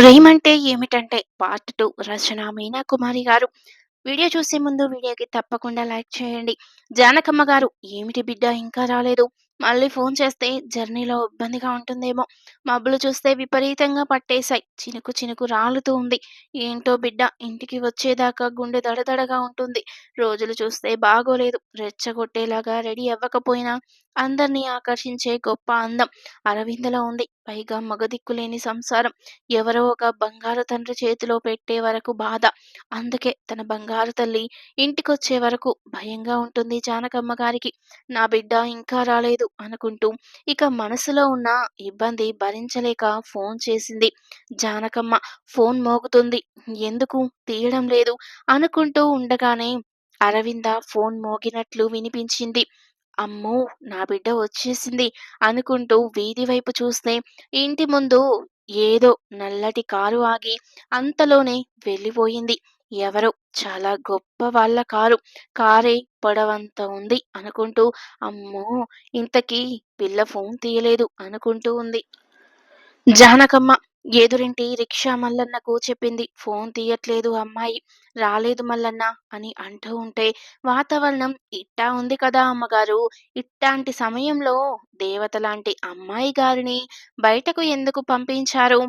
ప్రేమంటే ఏమిటంటే part two Rachana Meena Kumari garu. Video చూసే ముందు వీడియోకి తప్పకుండా లైక్ చేయండి. జానకమ్మ గారు ఏమిటి బిడ్డ ఇంకా రాలేదు? మళ్ళీ ఫోన్ చేస్తే జర్నీలో ఇబ్బందిగా ఉంటుందేమో. మబ్బులు చూస్తే విపరీతంగా పట్టేశాయి. చినుకు చినుకు రాలుతూ ఉంది. ఏంటో బిడ్డ ఇంటికి వచ్చేదాకా గుండె దడదడగా ఉంటుంది. రోజులు చూస్తే బాగోలేదు. రెచ్చగొట్టేలాగా రెడీ అవ్వకపోయినా అందరినీ ఆకర్షించే గొప్ప అందం అరవిందలో ఉంది. పైగా మగదిక్కులేని సంసారం. ఎవరో ఒక బంగారు తండ్రి చేతిలో పెట్టే వరకు బాధ. అందుకే తన బంగారు తల్లి ఇంటికొచ్చే వరకు భయంగా ఉంటుంది జానకమ్మ గారికి. నా బిడ్డ ఇంకా రాలేదు అనుకుంటూ ఇక మనసులో ఉన్న ఇబ్బంది భరించలేక ఫోన్ చేసింది. జానకమ్మ ఫోన్ మోగుతుంది. ఎందుకు తీయడం లేదు అనుకుంటూ ఉండగానే అరవింద ఫోన్ మోగినట్లు వినిపించింది. అమ్మో! నా బిడ్డ వచ్చేసింది అనుకుంటూ వీధి వైపు చూస్తే ఇంటి ముందు ఏదో నల్లటి కారు ఆగి అంతలోనే వెళ్ళిపోయింది. ఎవరో చాలా గొప్ప వాళ్ళ కారు. కారే పొడవంత ఉంది అనుకుంటూ అమ్మో! ఇంతకీ పిల్ల ఫోన్ తీయలేదు అనుకుంటూ ఉంది. జానకమ్మ ఎదురింటి రిక్షా మల్లన్నకు చెప్పింది. ఫోన్ తీయట్లేదు అమ్మాయి. రాలేదు మల్లన్న అని అంటూ ఉంటే వాతావరణం ఇట్టా ఉంది కదా అమ్మగారు. ఇట్టాంటి సమయంలో దేవతలాంటి అమ్మాయి గారిని బయటకు ఎందుకు పంపించారు?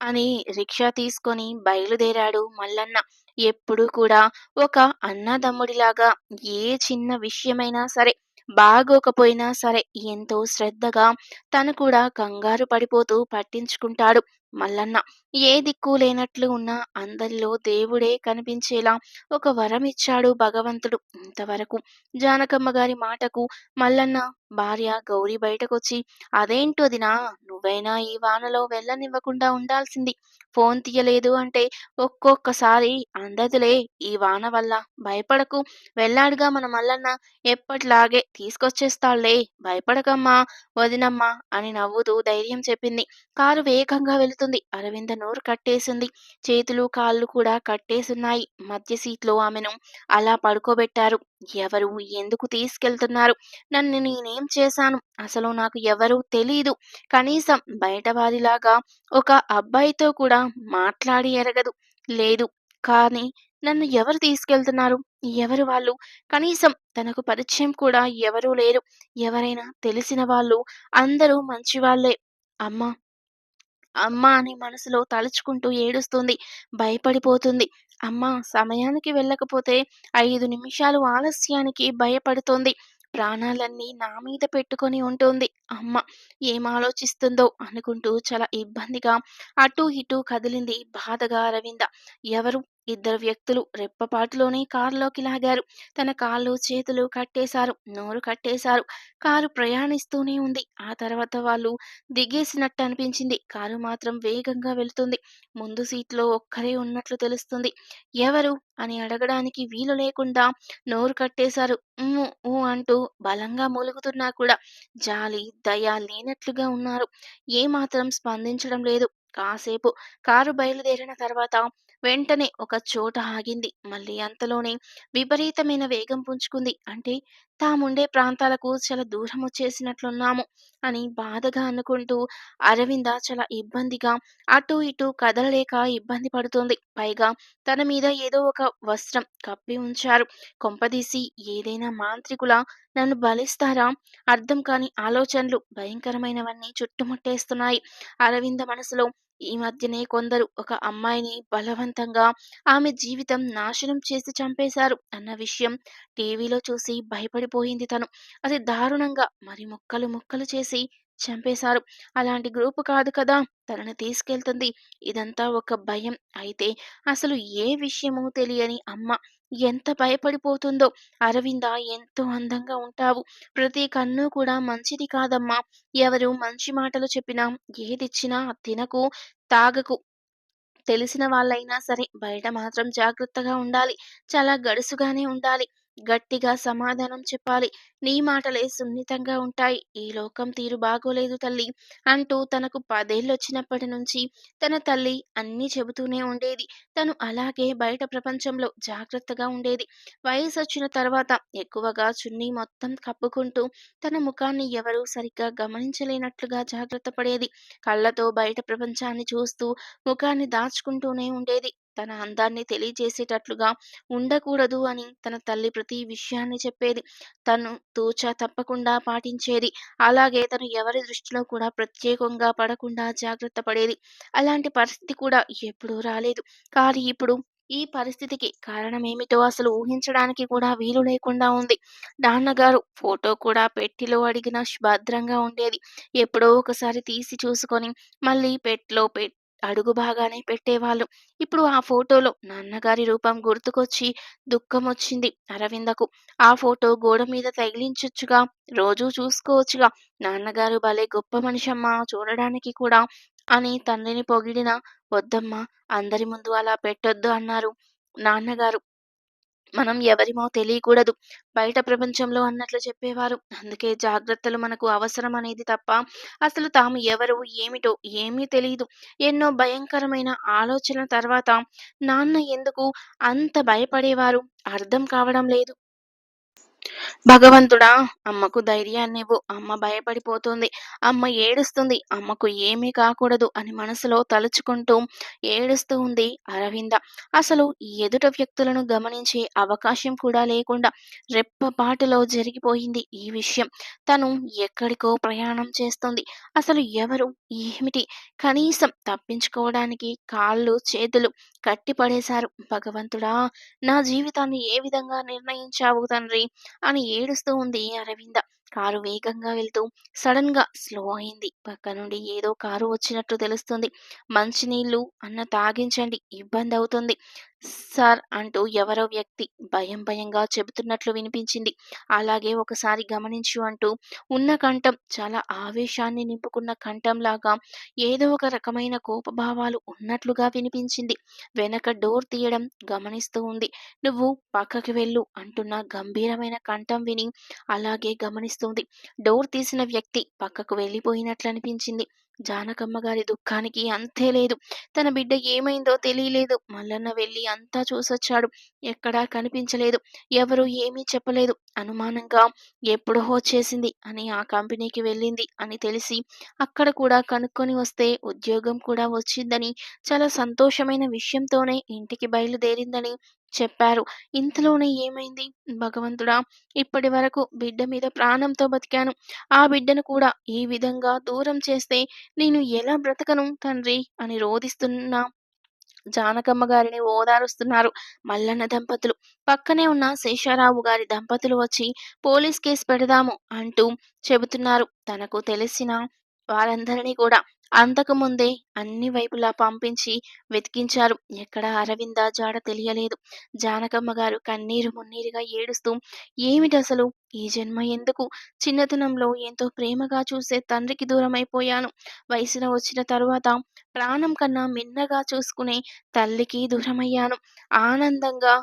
అని రిక్షా తీసుకొని బయలుదేరాడు మల్లన్న. ఎప్పుడూ కూడా ఒక అన్నదమ్ముడిలాగా ఏ చిన్న విషయమైనా సరే బాగోకపోయినా సరే ఎంతో శ్రద్ధగా తను కూడా కంగారు పడిపోతూ పట్టించుకుంటాడు మల్లన్న. ఏ దిక్కు లేనట్లు ఉన్న అందరిలో దేవుడే కనిపించేలా ఒక వరం ఇచ్చాడు భగవంతుడు. ఇంతవరకు జానకమ్మ గారి మాటకు మల్లన్న భార్య గౌరీ బయటకొచ్చి అదేంటొదినా నువ్వైనా ఈ వానలో వెళ్ళనివ్వకుండా ఉండాల్సింది. ఫోన్ తీయలేదు అంటే ఒక్కొక్కసారి అందదులే ఈ వాన వల్ల భయపడకు వెళ్ళాడుగా మన మల్లన్న ఎప్పట్లాగే తీసుకొచ్చేస్తాడులే భయపడకమ్మా వదినమ్మా అని నవ్వుతూ ధైర్యం చెప్పింది. కారు వేగంగా వెళుతుంది. అరవింద నోరు కట్టేసింది. చేతులు కాళ్ళు కూడా కట్టేసున్నాయి. మధ్య సీట్లో ఆమెను అలా పడుకోబెట్టారు. ఎవరు? ఎందుకు తీసుకెళ్తున్నారు? నన్ను నేనేం చేశాను? అసలు నాకు ఎవరూ తెలీదు. కనీసం బయటవాదిలాగా ఒక అబ్బాయితో కూడా మాట్లాడి ఎరగదు. లేదు. కానీ నన్ను ఎవరు తీసుకెళ్తున్నారు? ఎవరు వాళ్ళు? కనీసం తనకు పరిచయం కూడా ఎవరూ లేరు. ఎవరైనా తెలిసిన వాళ్ళు అందరూ మంచివాళ్ళే అమ్మా! అమ్మ అని మనసులో తలుచుకుంటూ ఏడుస్తుంది. భయపడిపోతుంది. అమ్మ సమయానికి వెళ్ళకపోతే ఐదు నిమిషాలు ఆలస్యానికి భయపడుతోంది. ప్రాణాలన్నీ నా మీద పెట్టుకొని ఉంటుంది. అమ్మ ఏం ఆలోచిస్తుందో అనుకుంటూ చాలా ఇబ్బందిగా అటూ ఇటూ కదిలింది బాధగా అరవింద. ఎవరు? ఇద్దరు వ్యక్తులు రెప్పపాటులోనే కారులోకి లాగారు. తన కాళ్ళు చేతులు కట్టేశారు. నోరు కట్టేశారు. కారు ప్రయాణిస్తూనే ఉంది. ఆ తర్వాత వాళ్ళు దిగేసినట్టు అనిపించింది. కారు మాత్రం వేగంగా వెళుతుంది. ముందు సీట్లో ఒక్కరే ఉన్నట్లు తెలుస్తుంది. ఎవరు? అని అడగడానికి వీలు లేకుండా నోరు కట్టేశారు. ఊ అంటూ బలంగా మూలుగుతున్నా కూడా జాలి, దయ లేనట్లుగా ఉన్నారు. ఏమాత్రం స్పందించడం లేదు. కాసేపు కారు బయలుదేరిన తర్వాత వెంటనే ఒక చోట ఆగింది. మళ్ళీ అంతలోనే విపరీతమైన వేగం పుంజుకుంది. అంటే తాముండే ప్రాంతాలకు చాలా దూరం వచ్చేసినట్లున్నాము అని బాధగా అనుకుంటూ అరవింద చాలా ఇబ్బందిగా అటు ఇటు కదలలేక ఇబ్బంది పడుతుంది పైగా తన మీద ఏదో ఒక వస్త్రం కప్పి ఉంచారు. కొంపదీసి ఏదైనా మాంత్రికుల నన్ను బలిస్తారా? అర్థం కాని ఆలోచనలు భయంకరమైనవన్నీ చుట్టుముట్టేస్తున్నాయి. అరవింద మనసులో ఈ మధ్యనే కొందరు ఒక అమ్మాయిని బలవంతంగా ఆమె జీవితం నాశనం చేసి చంపేశారు అన్న విషయం టీవీలో చూసి భయపడి భయపడిపోయింది తను. అది దారుణంగా మరి ముక్కలు ముక్కలు చేసి చంపేశారు. అలాంటి గ్రూపు కాదు కదా తనని తీసుకెళ్తుంది. ఇదంతా ఒక భయం. అయితే అసలు ఏ విషయమూ తెలియని అమ్మ ఎంత భయపడిపోతుందో. అరవింద ఎంతో అందంగా ఉంటావు. ప్రతి కన్ను కూడా మంచిది కాదమ్మా. ఎవరు మంచి మాటలు చెప్పినా ఏదిచ్చినా తినకు, తాగకు. తెలిసిన వాళ్ళైనా సరే బయట మాత్రం జాగ్రత్తగా ఉండాలి. చాలా గడుసుగానే ఉండాలి. గట్టిగా సమాధానం చెప్పాలి. నీ మాటలే సున్నితంగా ఉంటాయి. ఈ లోకం తీరు బాగోలేదు తల్లి అంటూ తనకు పదేళ్ళొచ్చినప్పటి నుంచి తన తల్లి అన్నీ చెబుతూనే ఉండేది. తను అలాగే బయట ప్రపంచంలో జాగ్రత్తగా ఉండేది. వయసు వచ్చిన తర్వాత ఎక్కువగా చున్నీ మొత్తం కప్పుకుంటూ తన ముఖాన్ని ఎవరూ సరిగ్గా గమనించలేనట్లుగా జాగ్రత్త పడేది. కళ్ళతో బయట ప్రపంచాన్ని చూస్తూ ముఖాన్ని దాచుకుంటూనే ఉండేది. తన అందాన్ని తెలియజేసేటట్లుగా ఉండకూడదు అని తన తల్లి ప్రతి విషయాన్ని చెప్పేది. తను తూచ తప్పకుండా పాటించేది. అలాగే తను ఎవరి దృష్టిలో కూడా ప్రత్యేకంగా పడకుండా జాగ్రత్త పడేది. అలాంటి పరిస్థితి కూడా ఎప్పుడూ రాలేదు. కానీ ఇప్పుడు ఈ పరిస్థితికి కారణమేమిటో అసలు ఊహించడానికి కూడా వీలు లేకుండా ఉంది. నాన్నగారు ఫోటో కూడా పెట్టిలో అడిగిన భద్రంగా ఉండేది. ఎప్పుడో ఒకసారి తీసి చూసుకొని మళ్ళీ పెట్టెలో పెట్ అడుగు బాగానే పెట్టేవాళ్ళు. ఇప్పుడు ఆ ఫోటోలో నాన్నగారి రూపం గుర్తుకొచ్చి దుఃఖం వచ్చింది అరవిందకు. ఆ ఫోటో గోడ మీద తగిలించొచ్చుగా, రోజూ చూసుకోవచ్చుగా. నాన్నగారు భలే గొప్ప మనిషమ్మా చూడడానికి కూడా అని తండ్రిని పొగిడిన వద్దమ్మా అందరి ముందు అలా పెట్టొద్దు అన్నారు నాన్నగారు. మనం ఎవరిమో తెలియకూడదు. బయట ప్రపంచంలో అన్నట్లు చెప్పేవారు. అందుకే జాగ్రత్తలు మనకు అవసరం అనేది తప్ప అసలు తాము ఎవరు, ఏమిటో ఏమీ తెలియదు ఎన్నో భయంకరమైన ఆలోచన తర్వాత నాన్న ఎందుకు అంత భయపడేవారు అర్థం కావడం లేదు. భగవంతుడా! అమ్మకు ధైర్యాన్నివ్వు. అమ్మ భయపడిపోతుంది. అమ్మ ఏడుస్తుంది. అమ్మకు ఏమీ కాకూడదు అని మనసులో తలుచుకుంటూ ఏడుస్తూ ఉంది అరవింద. అసలు ఎదుట వ్యక్తులను గమనించే అవకాశం కూడా లేకుండా రెప్పపాటులో జరిగిపోయింది ఈ విషయం. తను ఎక్కడికో ప్రయాణం చేస్తుంది అసలు ఎవరు? ఏమిటి? కనీసం తప్పించుకోవడానికి కాళ్ళు, చేతులు కట్టిపడేశారు. భగవంతుడా! నా జీవితాన్ని ఏ విధంగా నిర్ణయించావు తండ్రి అని ఏడుస్తూ ఉంది అరవింద. కారు వేగంగా వెళ్తూ సడన్గా స్లో అయింది. పక్క నుండి ఏదో కారు వచ్చినట్టు తెలుస్తుంది. మంచినీళ్ళు అన్న తాగించండి ఇబ్బంది అవుతుంది సార్ అంటూ ఎవరో వ్యక్తి భయం భయంగా చెబుతున్నట్లు వినిపించింది. అలాగే ఒకసారి గమనించు అంటూ ఉన్న కంఠం చాలా ఆవేశాన్ని నింపుకున్న కంఠంలాగా ఏదో ఒక రకమైన కోపభావాలు ఉన్నట్లుగా వినిపించింది. వెనక డోర్ తీయడం గమనిస్తూ ఉంది. నువ్వు పక్కకి వెళ్ళు అంటున్న గంభీరమైన కంఠం విని అలాగే గమనిస్తుంది. డోర్ తీసిన వ్యక్తి పక్కకు వెళ్ళిపోయినట్లు అనిపించింది జానకమ్మ గారి దుఃఖానికి అంతే లేదు. తన బిడ్డ ఏమైందో తెలియలేదు. మల్లన్న వెళ్ళి అంతా చూసొచ్చాడు. ఎక్కడా కనిపించలేదు. ఎవరు ఏమీ చెప్పలేదు. అనుమానంగా ఎప్పుడో చేసింది అని ఆ కంపెనీకి వెళ్ళింది అని తెలిసి అక్కడ కూడా కనుక్కొని వస్తే ఉద్యోగం కూడా వచ్చిందని చాలా సంతోషమైన విషయంతోనే ఇంటికి బయలుదేరిందని చెప్పారు. ఇంతలోనే ఏమైంది భగవంతుడా! ఇప్పటి వరకు బిడ్డ మీద ప్రాణంతో బతికాను. ఆ బిడ్డను కూడా ఈ విధంగా దూరం చేస్తే నేను ఎలా బ్రతకను తండ్రి అని రోదిస్తున్న జానకమ్మ గారిని ఓదారుస్తున్నారు మల్లన్న దంపతులు. పక్కనే ఉన్న శేషారావు గారి దంపతులు వచ్చి పోలీస్ కేసు పెడదాము అంటూ చెబుతున్నారు. తనకు తెలిసిన వారందరినీ కూడా అంతకుముందే అన్ని వైపులా పంపించి వెతికించారు. ఎక్కడా అరవింద జాడ తెలియలేదు. జానకమ్మ గారు కన్నీరు మున్నీరుగా ఏడుస్తూ ఏమిటసలు ఈ జన్మ ఎందుకు? చిన్నతనంలో ఎంతో ప్రేమగా చూసే తండ్రికి దూరమైపోయాను. వయసున వచ్చిన తరువాత ప్రాణం కన్నా మిన్నగా చూసుకునే తల్లికి దూరమయ్యాను. ఆనందంగా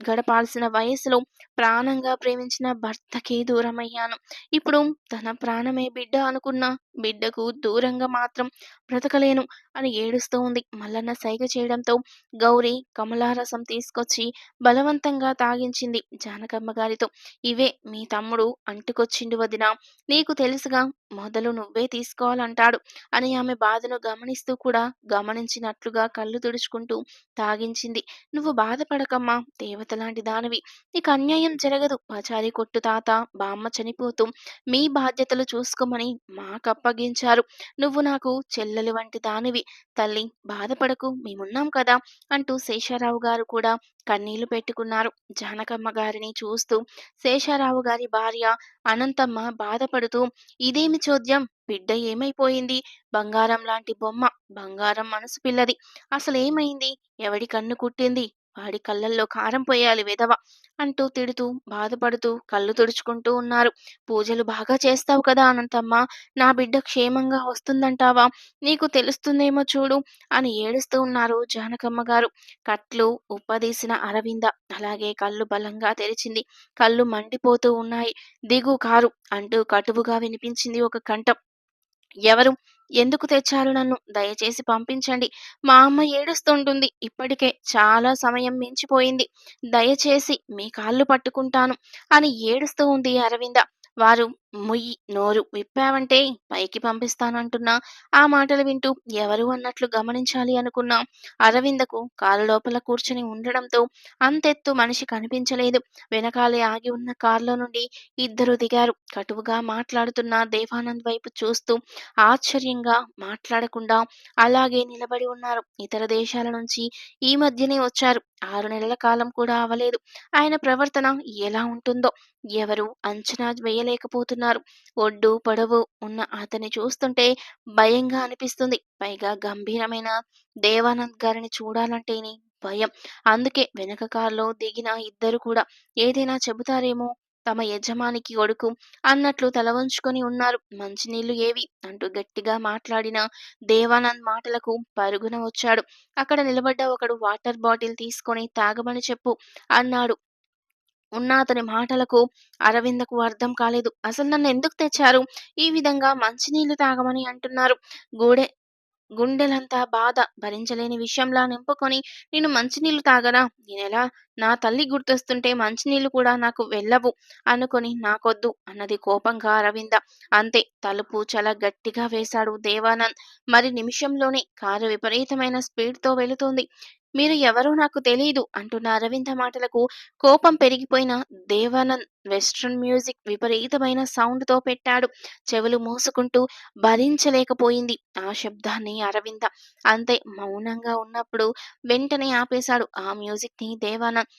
గడపాల్సిన వయసులో ప్రాణంగా ప్రేమించిన భర్తకి దూరమయ్యాను. ఇప్పుడు తన ప్రాణమే బిడ్డ అనుకున్న బిడ్డకు దూరంగా మాత్రం బ్రతకలేను అని ఏడుస్తూ ఉంది. మల్లన్న సైగ చేయడంతో గౌరీ కమలారసం తీసుకొచ్చి బలవంతంగా తాగించింది జానకమ్మ గారితో. ఇవే మీ తమ్ముడు అంటుకొచ్చిండు వదినా! నీకు తెలుసుగా మొదలు నువ్వే తీసుకోవాలంటాడు అని ఆమె బాధను గమనిస్తూ కూడా గమనించినట్లుగా కళ్ళు తుడుచుకుంటూ తాగించింది. నువ్వు బాధపడకమ్మా దేవతలాంటి దానివి. నీకు అన్యాయం జరగదు. పచారీ కొట్టు తాత, బామ్మ చనిపోతూ మీ బాధ్యతలు చూసుకోమని మాకప్పగించారు. నువ్వు నాకు చెల్లెలు వంటి దానివి. తల్లి బాధపడకు మేమున్నాం కదా అంటూ శేషారావు గారు కూడా కన్నీళ్ళు పెట్టుకున్నారు. జానకమ్మ గారిని చూస్తూ శేషారావు గారి భార్య అనంతమ్మ బాధపడుతూ ఇదేమి చోద్యం బిడ్డ ఏమైపోయింది? బంగారం లాంటి బొమ్మ. బంగారం మనసు పిల్లది. అసలేమైంది? ఎవడి కన్ను కుట్టింది? వాడి కళ్ళల్లో కారం పోయాలి వెధవ అంటూ తిడుతూ బాధపడుతూ కళ్ళు తుడుచుకుంటూ ఉన్నారు. పూజలు బాగా చేస్తావు కదా అనంతమ్మ నా బిడ్డ క్షేమంగా వస్తుందంటావా? నీకు తెలుస్తుందేమో చూడు అని ఏడుస్తూ ఉన్నారు జానకమ్మ గారు. కట్లు ఉప్పదీసిన అరవింద అలాగే కళ్ళు బలంగా తెరిచింది. కళ్ళు మండిపోతూ ఉన్నాయి. దిగు కారు అంటూ కటువుగా వినిపించింది ఒక కంఠం. ఎవరు? ఎందుకు తెచ్చారు నన్ను? దయచేసి పంపించండి. మా అమ్మ ఏడుస్తుంటుంది. ఇప్పటికే చాలా సమయం మించిపోయింది. దయచేసి మీ కాళ్ళు పట్టుకుంటాను అని ఏడుస్తూ ఉంది అరవింద. వారు ముయ్యి నోరు విప్పావంటే పైకి పంపిస్తానంటున్నా. ఆ మాటలు వింటూ ఎవరు అన్నట్లు గమనించాలి అనుకున్నా. అరవిందకు కారు లోపల కూర్చుని ఉండడంతో అంతెత్తు మనిషి కనిపించలేదు. వెనకాలే ఆగి ఉన్న కారులో నుండి ఇద్దరు దిగారు. కటువుగా మాట్లాడుతున్న దేవానంద్ వైపు చూస్తూ ఆశ్చర్యంగా మాట్లాడకుండా అలాగే నిలబడి ఉన్నారు. ఇతర దేశాల నుంచి ఈ మధ్యనే వచ్చారు. ఆరు నెలల కాలం కూడా అవలేదు ఆయన ప్రవర్తన ఎలా ఉంటుందో ఎవరు అంచనా వేయలేకపోతున్నారు. ఒడ్డు పొడవు ఉన్న అతన్ని చూస్తుంటే భయంగా అనిపిస్తుంది. పైగా గంభీరమైన దేవానంద్ గారిని చూడాలంటేనే భయం. అందుకే వెనక కారులో దిగిన ఇద్దరు కూడా ఏదైనా చెబుతారేమో తమ యజమానికి కొడుకు అన్నట్లు తలవంచుకొని ఉన్నారు. మంచినీళ్ళు ఏవి? అంటూ గట్టిగా మాట్లాడిన దేవానంద్ మాటలకు పరుగున వచ్చాడు. అక్కడ నిలబడ్డ ఒకడు వాటర్ బాటిల్ తీసుకొని తాగమని చెప్పు అన్నాడు. ఉన్న అతని మాటలకు అరవిందకు అర్థం కాలేదు. అసలు నన్ను ఎందుకు తెచ్చారు? ఈ విధంగా మంచినీళ్ళు తాగమని అంటున్నారు. గూడె గుండెలంతా బాధ భరించలేని విషయంలా నింపుకొని నేను మంచినీళ్ళు తాగనా? నేనెలా? నా తల్లి గుర్తొస్తుంటే మంచినీళ్ళు కూడా నాకు వెళ్ళవు అనుకొని నాకొద్దు అన్నది కోపంగా అరవింద. అంతే తలుపు చాలా గట్టిగా వేశాడు దేవానంద్. మరి నిమిషంలోనే కారు విపరీతమైన స్పీడ్తో వెళుతోంది. మీరు ఎవరో నాకు తెలియదు అంటున్న అరవింద మాటలకు కోపం పెరిగిపోయిన దేవానంద్ వెస్ట్రన్ మ్యూజిక్ విపరీతమైన సౌండ్తో పెట్టాడు. చెవులు మూసుకుంటూ భరించలేకపోయింది ఆ శబ్దాన్ని అరవింద. అంతే మౌనంగా ఉన్నప్పుడు వెంటనే ఆపేశాడు ఆ మ్యూజిక్ని దేవానంద్.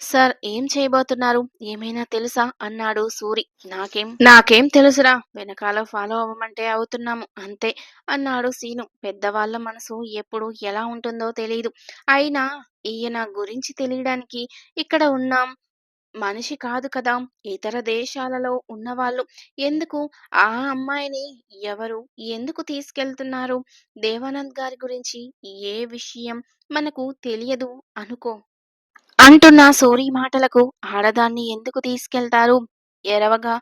సార్ ఏం చేయబోతున్నారు? ఏమైనా తెలుసా? అన్నాడు సూరి. నాకేం నాకేం తెలుసురా వెనకాల ఫాలో అవ్వమంటే అవుతున్నాము అంతే అన్నాడు సీను. పెద్దవాళ్ళ మనసు ఎప్పుడు ఎలా ఉంటుందో తెలియదు అయినా ఈయన గురించి తెలియడానికి ఇక్కడ ఉన్నాం. మనిషి కాదు కదా ఇతర దేశాలలో ఉన్నవాళ్ళు. ఎందుకు? ఆ అమ్మాయిని ఎవరు? ఎందుకు తీసుకెళ్తున్నారు? దేవానంద్ గారి గురించి ఏ విషయం మనకు తెలియదు అనుకో. అంటున్న సూరి మాటలకు. ఆడదాన్ని ఎందుకు తీసుకెళ్తారు? ఎరవగా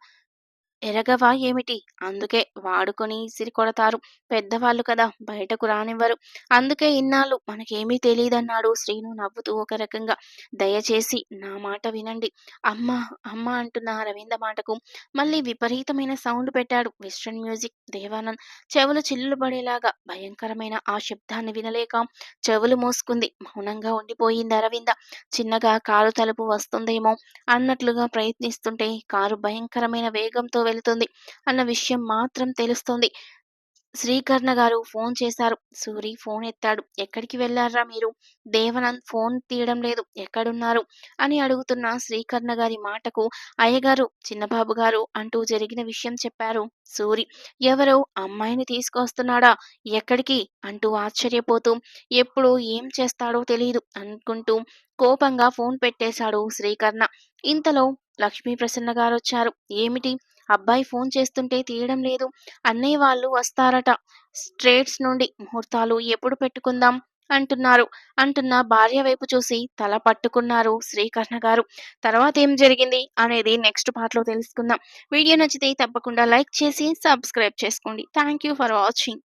ఎరగవా ఏమిటి? అందుకే వాడుకొని ఇసిరి కొడతారు. పెద్దవాళ్ళు కదా బయటకు రానివ్వరు. అందుకే ఇన్నాళ్ళు మనకేమీ తెలియదన్నాడు శ్రీను నవ్వుతూ ఒక రకంగా. దయచేసి నా మాట వినండి. అమ్మ అమ్మ అంటున్న రవీంద్ర మాటకు మళ్ళీ విపరీతమైన సౌండ్ పెట్టాడు వెస్ట్రన్ మ్యూజిక్ దేవానంద్. చెవులు చిల్లులు పడేలాగా భయంకరమైన ఆ శబ్దాన్ని వినలేక చెవులు మోసుకుంది. మౌనంగా ఉండిపోయింది అరవింద చిన్నగా కారు తలుపు వస్తుందేమో అన్నట్లుగా ప్రయత్నిస్తుంటే కారు భయంకరమైన వేగంతో వెళుతుంది అన్న విషయం మాత్రం తెలుస్తుంది. శ్రీకర్ణ గారు ఫోన్ చేశారు. సూరి ఫోన్ ఎత్తాడు. ఎక్కడికి వెళ్ళారా మీరు? దేవనంద్ ఫోన్ తీయడం లేదు. ఎక్కడున్నారు? అని అడుగుతున్న శ్రీకర్ణ గారి మాటకు అయ్యగారు చిన్నబాబు గారు అంటూ జరిగిన విషయం చెప్పారు. సూరి ఎవరో అమ్మాయిని తీసుకొస్తున్నాడా? ఎక్కడికి? అంటూ ఆశ్చర్యపోతూ ఎప్పుడు ఏం చేస్తాడో తెలియదు అనుకుంటూ కోపంగా ఫోన్ పెట్టేశాడు శ్రీకర్ణ. ఇంతలో లక్ష్మీ ప్రసన్న గారు వచ్చారు. ఏమిటి? అబ్బాయి ఫోన్ చేస్తుంటే తీయడం లేదు. అన్నయ్య వాళ్ళు వస్తారట. స్ట్రేట్స్ నుండి ముహూర్తాలు ఎప్పుడు పెట్టుకుందాం? అంటున్నారు. అంటున్న భార్య వైపు చూసి తల పట్టుకున్నారు శ్రీకృష్ణ గారు. తర్వాత ఏం జరిగింది అనేది నెక్స్ట్ పార్ట్లో తెలుసుకుందాం. వీడియో నచ్చితే తప్పకుండా లైక్ చేసి సబ్స్క్రైబ్ చేసుకోండి. Thank you for watching.